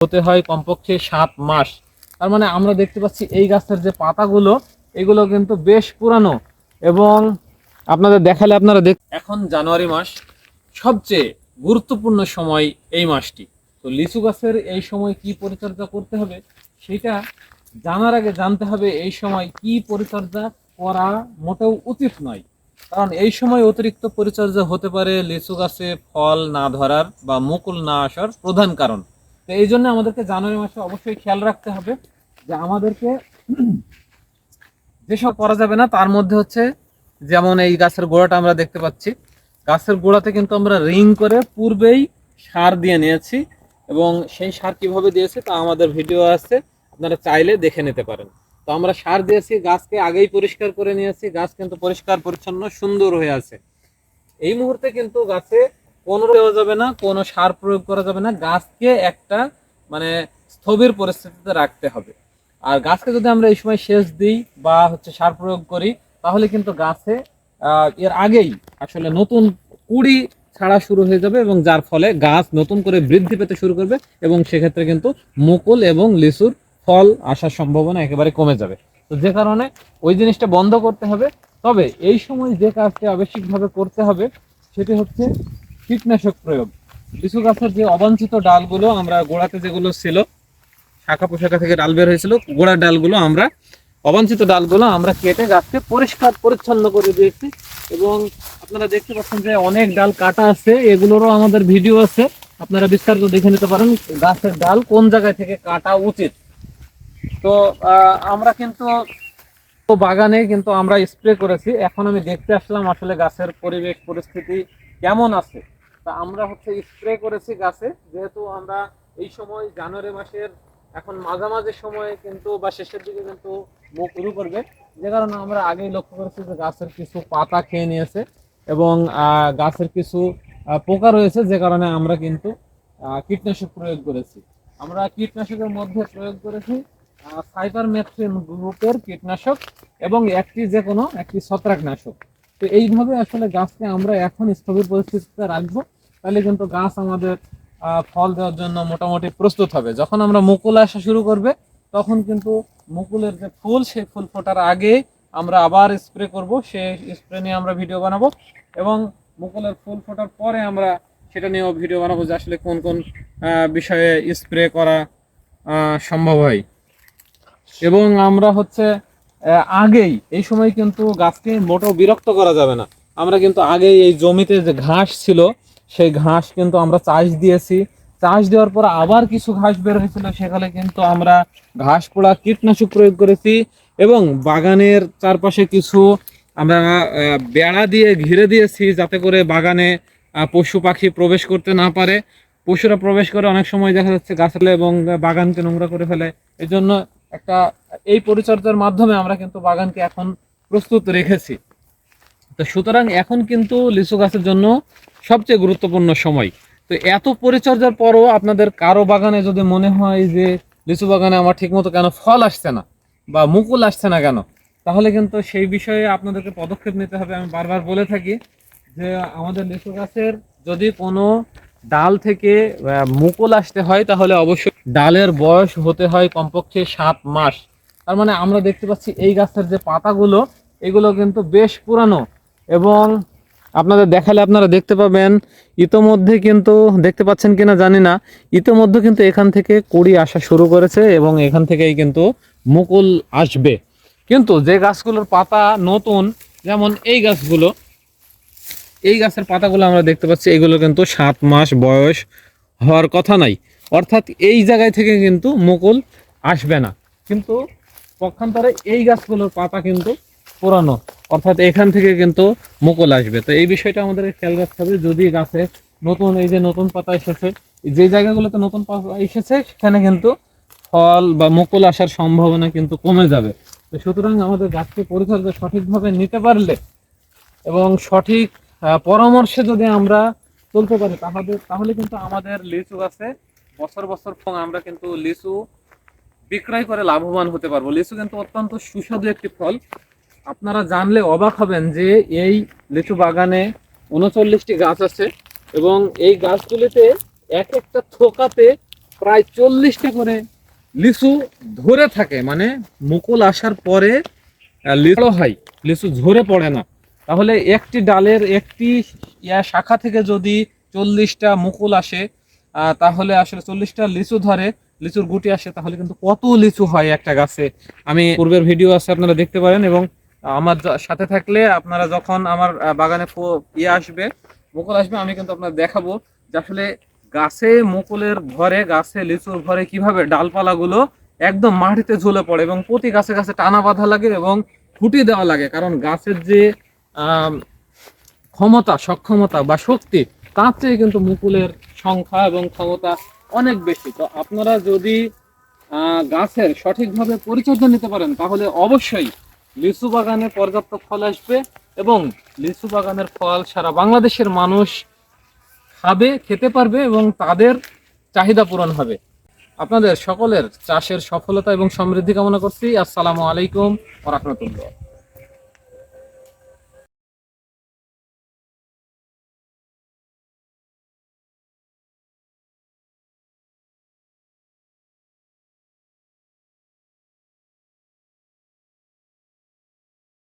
হতে হয় কমপক্ষে সাত মাস। তার মানে আমরা দেখতে পাচ্ছি এই গাছের যে পাতাগুলো, এগুলো কিন্তু বেশ পুরানো এবং আপনাদের দেখালে আপনারা দেখ এখন জানুয়ারি মাস, সবচেয়ে গুরুত্বপূর্ণ সময় এই মাসটি। তো লিচু গাছের এই সময় কি পরিচর্যা করতে হবে, সেটা জানার আগে জানতে হবে এই সময় কি পরিচর্যা করা মোটেও উচিত নয়। কারণ এই সময় অতিরিক্ত পরিচর্যা হতে পারে লিচু গাছে ফল না ধরার বা মুকুল না আসার প্রধান কারণ। তো এই জন্য আমাদেরকে জানুয়ারি মাসে অবশ্যই খেয়াল রাখতে হবে যে আমাদেরকে যেসব করা যাবে না, তার মধ্যে হচ্ছে যেমন এই গাছের গোড়াটা আমরা দেখতে পাচ্ছি। গাছের গোড়াতে কিন্তু আমরা রিং করে পূর্বেই সার দিয়ে নিয়েছি এবং সেই সার কীভাবে দিয়েছি তা আমাদের ভিডিও আছে, আপনারা চাইলে দেখে নিতে পারেন। তো আমরা সার দিয়েছি, গাছকে আগেই পরিষ্কার করে নিয়েছি, গাছ কিন্তু পরিষ্কার, পরিচ্ছন্ন, সুন্দর হয়ে আছে। এই মুহূর্তে কিন্তু গাছে কোনো দেওয়া যাবে না, কোনো সার প্রয়োগ করা যাবে না, গাছকে একটা মানে স্থবির পরিস্থিতিতে রাখতে হবে। আর গাছকে যদি আমরা এই সময় সেচ দিই বা হচ্ছে সার প্রয়োগ করি, তাহলে কিন্তু গাছে এর আগেই আসলে নতুন কুড়ি ছাড়া শুরু হয়ে যাবে এবং যার ফলে গাছ নতুন করে বৃদ্ধি পেতে শুরু করবে এবং সেক্ষেত্রে কিন্তু মুকুল এবং লিচুর ফল আসার সম্ভাবনা একেবারে কমে যাবে। তো যে কারণে ওই জিনিসটা বন্ধ করতে হবে। তবে এই সময় যে কাজটি আবশ্যিকভাবে করতে হবে, সেটি হচ্ছে কীটনাশক প্রয়োগ। লিচু গাছের যে অবাঞ্ছিত ডালগুলো আমরা গোড়াতে যেগুলো ছিল, শাখা পোশাখা থেকে ডাল বের হয়েছিল, গোড়ার ডালগুলো আমরা, অবাঞ্ছিত ডালগুলো আমরা কেটে গাছকে পরিষ্কার, পরিচ্ছন্ন করে দিয়েছি। এবং আপনারা দেখতে পাচ্ছেন যে অনেক ডাল কাটা আছে, এগুলোরও আমাদের ভিডিও আছে। আপনারা বিস্তারিত দেখে নিতে পারেন গাছের ডাল কোন জায়গায় থেকে কাটা উচিত। তো আমরা কিন্তু বাগানে কিন্তু আমরা স্প্রে করেছি। এখন আমি দেখতে আসলাম আসলে গাছের পরিবেশ, পরিস্থিতি কেমন আছে। তা আমরা হচ্ছে স্প্রে করেছি গাছে। যেহেতু আমরা এই সময় জানুয়ারি মাসের এখন মাঝামাঝি সময়ে কিন্তু বা শেষের দিকে কিন্তু মুখ শুরু করবে। যে কারণে আমরা আগেই লক্ষ্য করেছি যে গাছের কিছু পাতা খেয়ে নিয়েছে এবং গাছের কিছু পোকা রয়েছে, যে কারণে আমরা কিন্তু কীটনাশক প্রয়োগ করেছি। আমরা কীটনাশকের মধ্যে প্রয়োগ করেছি সাইবার সাইপারমেথ্রিন গ্রুপের কীটনাশক এবং একটি যে কোনো, একটি ছত্রাকনাশক। তো এইভাবে আসলে গাছকে আমরা এখন স্থবির পরিস্থিতিতে রাখব। তাহলে কিন্তু গাছ আমাদের ফল দেওয়ার জন্য মোটামুটি প্রস্তুত হবে। যখন আমরা মুকুল আসা শুরু করবে, তখন কিন্তু মুকুলের যে ফুল, সেই ফুল ফোটার আগে আমরা আবার স্প্রে করব। সে স্প্রে নিয়ে আমরা ভিডিও বানাবো এবং মুকুলের ফুল ফোটার পরে আমরা সেটা নিয়েও ভিডিও বানাবো যে আসলে কোন কোন বিষয়ে স্প্রে করা সম্ভব হয়। এবং আমরা হচ্ছে আগেই, এই সময় কিন্তু গাছকে মোটেও বিরক্ত করা যাবে না। আমরা কিন্তু আগেই এই জমিতে যে ঘাস ছিল, সেই ঘাস কিন্তু আমরা চাষ দিয়েছি। চাষ দেওয়ার পর আবার কিছু ঘাস বের হয়েছিল, সেখানে কিন্তু আমরা ঘাস পোড়া কীটনাশক প্রয়োগ করেছি এবং বাগানের চারপাশে কিছু আমরা বেড়া দিয়ে ঘিরে দিয়েছি যাতে করে বাগানে পশু পাখি প্রবেশ করতে না পারে। পশুরা প্রবেশ করে অনেক সময় দেখা যাচ্ছে গাছলে এবং বাগানকে নোংরা করে ফেলে। এই জন্য একটা এই পরিচর্যার মাধ্যমে আমরা কিন্তু বাগানকে এখন প্রস্তুত রেখেছি। তো সুতরাং এখন কিন্তু লিচু গাছের জন্য সবচেয়ে গুরুত্বপূর্ণ সময়। তো এত পরিচর্যার পরও আপনাদের কারও বাগানে যদি মনে হয় যে লিচু বাগানে আমার ঠিকমতো কেন ফল আসছে না বা মুকুল আসছে না কেন, তাহলে কিন্তু সেই বিষয়ে আপনাদেরকে পদক্ষেপ নিতে হবে। আমি বারবার বলে থাকি যে আমাদের লিচু গাছের যদি কোনো ডাল থেকে মুকুল আসতে হয়, তাহলে অবশ্যই ডালের বয়স হতে হয় কমপক্ষে সাত মাস। তার মানে আমরা দেখতে পাচ্ছি এই গাছের যে পাতাগুলো, এগুলো কিন্তু বেশ পুরানো। এবং আপনাদের দেখালে আপনারা দেখতে পাবেন, ইতোমধ্যে কিন্তু দেখতে পাচ্ছেন কিনা জানি না, ইতোমধ্যে কিন্তু এখান থেকে কুড়ি আসা শুরু করেছে এবং এখান থেকেই কিন্তু মুকুল আসবে। কিন্তু যে গাছগুলোর পাতা নতুন, যেমন এই গাছগুলো, এই গাছের পাতাগুলো আমরা দেখতে পাচ্ছি, এগুলো কিন্তু সাত মাস বয়স হওয়ার কথা নাই। অর্থাৎ এই জায়গায় থেকে কিন্তু মুকুল আসবে না। কিন্তু পক্ষান্তরে এই গাছগুলোর পাতা কিন্তু পুরানো অর্থাৎ এখান থেকে কিন্তু মুকুল আসবে। তো এই বিষয়টা আমাদের খেয়াল রাখতে হবে। যদি গাছে নতুন, এই যে নতুন পাতা এসেছে, যে জায়গাগুলোতে নতুন পাতা এসেছে, সেখানে কিন্তু ফল বা মুকুল আসার সম্ভাবনা কিন্তু কমে যাবে। তো সুতরাং আমাদের গাছকে পরিচর্যা সঠিকভাবে নিতে পারলে এবং সঠিক পরামর্শে যদি আমরা চলতে পারি, তাহলে তাহলে কিন্তু আমাদের লিচু গাছে বছর বছর আমরা কিন্তু লিচু বিক্রয় করে লাভবান হতে পারব। লিচু কিন্তু অত্যন্ত সুস্বাদু একটি ফল। আপনারা জানলে অবাক হবেন যে এই লিচু বাগানে উনচল্লিশটি গাছ আছে এবং এই গাছগুলিতে এক একটা থোকাতে প্রায় চল্লিশটা করে লিচু ধরে থাকে। মানে মুকুল আসার পরে লিচু হয়, লিচু ঝরে পড়ে না। তাহলে একটি ডালের একটি শাখা থেকে যদি চল্লিশটা মুকুল আসে তাহলে আসলে চল্লিশটা লিচু ধরে লিচুর গুটি আসে, তাহলে কিন্তু কত লিচু হয় একটা গাছে? আমি পূর্বের ভিডিও আছে, আপনারা দেখতে পারেন এবং আমার সাথে থাকলে আপনারা যখন আমার বাগানে ইয়ে আসবে, মুকুল আসবে, আমি কিন্তু আপনার দেখাবো যে আসলে গাছে মুকুলের ভরে গাছে লিচুর ভরে কীভাবে ডালপালাগুলো একদম মাটিতে ঝুলে পড়ে এবং প্রতি গাছে গাছে টানা বাঁধা লাগে এবং খুঁটি দেওয়া লাগে। কারণ গাছের যে ক্ষমতা, সক্ষমতা বা শক্তি, তার চেয়ে কিন্তু মুকুলের সংখ্যা এবং ক্ষমতা অনেক বেশি। তো আপনারা যদি গাছের সঠিকভাবে পরিচর্যা নিতে পারেন, তাহলে অবশ্যই লিচু বাগানে পর্যাপ্ত ফল আসবে এবং লিচু বাগানের ফল সারা বাংলাদেশের মানুষ খাবে, খেতে পারবে এবং তাদের চাহিদা পূরণ হবে। আপনাদের সকলের চাষের সফলতা এবং সমৃদ্ধি কামনা করছি। আসসালামু আলাইকুম রাহমাতুল্লাহ।